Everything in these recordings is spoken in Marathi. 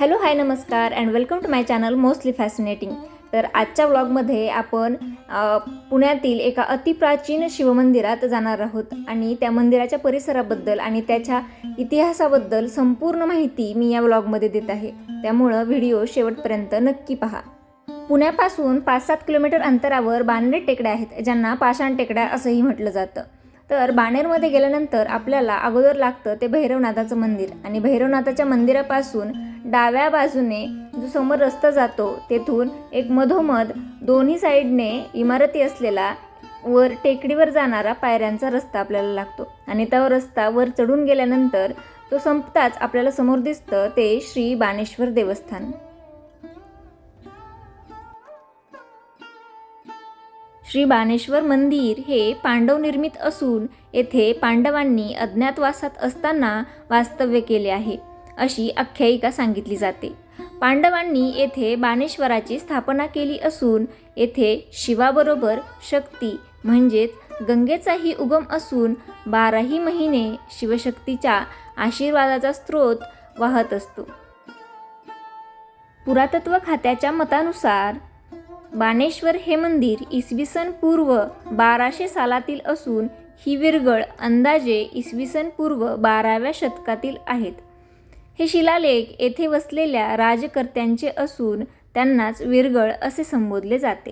हॅलो हाय नमस्कार and welcome to my channel mostly fascinating तर आजच्या व्लॉगमध्ये आपण पुण्यातील एका अतिप्राचीन शिवमंदिरात जाणार आहोत आणि त्या मंदिराच्या परिसराबद्दल आणि त्याच्या इतिहासाबद्दल संपूर्ण माहिती मी या व्लॉगमध्ये देत आहे. त्यामुळं व्हिडिओ शेवटपर्यंत नक्की पहा. पुण्यापासून पाच सात किलोमीटर अंतरावर बाणेर टेकड्या आहेत ज्यांना पाषाण टेकड्या असंही म्हटलं जातं. तर बाणेरमध्ये गेल्यानंतर आपल्याला अगोदर लागतं ते भैरवनाथाचं मंदिर आणि भैरवनाथाच्या मंदिरापासून डाव्या बाजूने जो समोर रस्ता जातो तेथून एक मधोमध दोन्ही साईडने इमारती असलेला वर टेकडीवर जाणारा पायऱ्यांचा रस्ता आपल्याला लागतो. आणि तो रस्ता वर चढून गेल्यानंतर तो संपताच आपल्याला समोर दिसतं ते श्री बाणेश्वर देवस्थान. श्री बाणेश्वर मंदिर हे पांडव निर्मित असून येथे पांडवांनी अज्ञातवासात असताना वास्तव्य केले आहे. अशी आख्यायिका सांगितली जाते. पांडवांनी येथे बाणेश्वराची स्थापना केली असून येथे शिवाबरोबर शक्ती म्हणजेच गंगेचाही उगम असून बाराही महिने शिवशक्तीच्या आशीर्वादाचा स्रोत वाहत असतो. पुरातत्व खात्याच्या मतानुसार बाणेश्वर हे मंदिर इसवी सन पूर्व बाराशे सालातील असून ही विरगळ अंदाजे इसवी सन पूर्व बाराव्या शतकातील आहेत. हे शिलालेख येथे वसलेल्या राजकर्त्यांचे असून त्यांनाच विरगळ असे संबोधले जाते.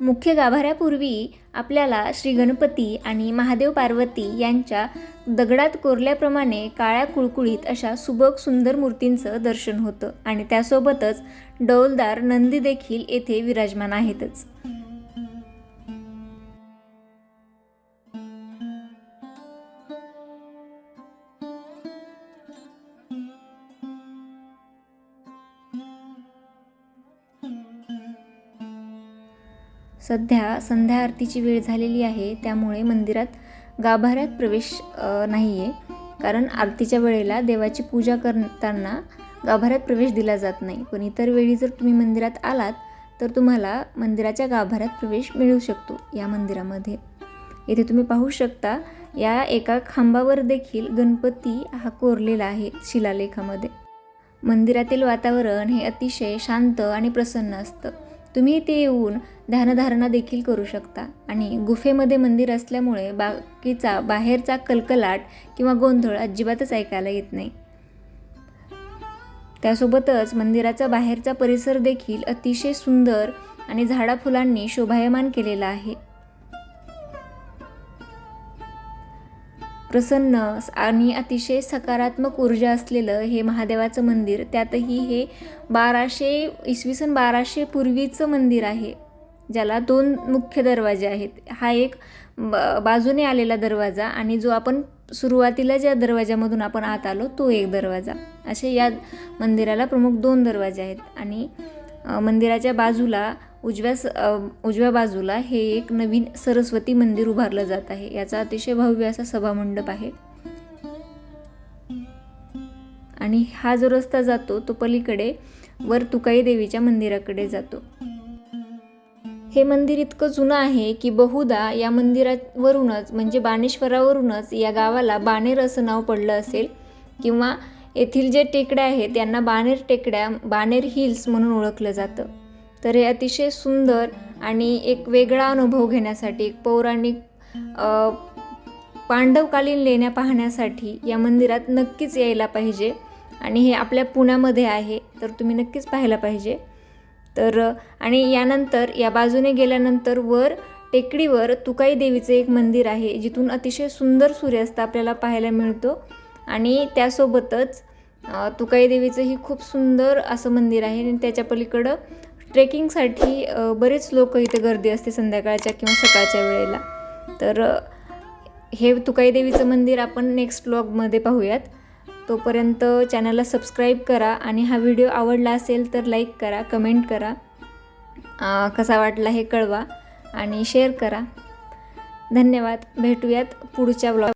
मुख्य गाभाऱ्यापूर्वी आपल्याला श्री गणपती आणि महादेव पार्वती यांच्या दगडात कोरल्याप्रमाणे काळ्या कुळकुळीत अशा सुबक सुंदर मूर्तींचं दर्शन होतं आणि त्यासोबतच डौलदार नंदी देखील येथे विराजमान आहेतच. सध्या संध्या आरतीची वेळ झालेली आहे त्यामुळे मंदिरात गाभाऱ्यात प्रवेश नाही आहे कारण आरतीच्या वेळेला देवाची पूजा करताना गाभाऱ्यात प्रवेश दिला जात नाही. पण इतर वेळी जर तुम्ही मंदिरात आलात तर तुम्हाला मंदिराच्या गाभाऱ्यात प्रवेश मिळू शकतो या मंदिरामध्ये. इथे तुम्ही पाहू शकता या एका खांबावर देखील गणपती हा कोरलेला आहे शिलालेखामध्ये. मंदिरातील वातावरण हे अतिशय शांत आणि प्रसन्न असतं. तुम्ही इथे येऊन ध्यानधारणा देखील करू शकता. आणि गुफेमध्ये मंदिर असल्यामुळे बाकीचा बाहेरचा कलकलाट किंवा गोंधळ अजिबातच ऐकायला येत नाही. त्यासोबतच मंदिराचा बाहेरचा परिसर देखील अतिशय सुंदर आणि झाडाफुलांनी शोभायमान केलेला आहे. प्रसन्न आणि अतिशय सकारात्मक ऊर्जा असलेलं हे महादेवाचं मंदिर त्यातही हे बाराशे इसवी सन बाराशे पूर्वीचं मंदिर आहे. ज्याला दोन मुख्य दरवाजे आहेत. हा एक ब बाजूने आलेला दरवाजा आणि जो आपण सुरुवातीला ज्या दरवाजामधून आपण आत आलो तो एक दरवाजा. असे या मंदिराला प्रमुख दोन दरवाजे आहेत आणि मंदिराच्या बाजूला उजव्या स उजव्या बाजूला हे एक नवीन सरस्वती मंदिर उभारलं जात आहे. याचा अतिशय भव्य असा सभामंडप आहे. आणि हा जो रस्ता जातो तो पलीकडे वर तुकाई देवीच्या मंदिराकडे जातो. हे मंदिर इतकं जुनं आहे की बहुधा या मंदिरावरूनच म्हणजे बाणेश्वरावरूनच या गावाला बाणेर असं नाव पडलं असेल. किंवा येथील जे टेकड्या आहेत त्यांना बाणेर टेकड्या बाणेर हिल्स म्हणून ओळखलं जातं. तर हे अतिशय सुंदर आणि एक वेगळा अनुभव घेण्यासाठी एक पौराणिक पांडवकालीन लेण्या पाहण्यासाठी या मंदिरात नक्कीच यायला पाहिजे. आणि हे आपल्या पुण्यामध्ये आहे तर तुम्ही नक्कीच पाहायला पाहिजे. तर आणि यानंतर या बाजूने गेल्यानंतर वर टेकडीवर तुकाई देवीचं एक मंदिर आहे जिथून अतिशय सुंदर सूर्यास्त आपल्याला पाहायला मिळतो. आणि त्यासोबतच तुकाई देवीचंही खूप सुंदर असं मंदिर आहे. आणि त्याच्या पलीकडं ट्रेकिंगसाठी बरेच लोक इथे गर्दी असते संध्याकाळच्या किंवा सकाळच्या वेळेला. तर हे तुकाई देवीचं मंदिर आपण नेक्स्ट ब्लॉगमध्ये पाहूयात. तोपर्यंत चॅनलला सबस्क्राईब करा आणि हा व्हिडिओ आवडला असेल तर लाईक करा कमेंट करा. कसा वाटला हे कळवा आणि शेअर करा. धन्यवाद. भेटूयात पुढच्या ब्लॉग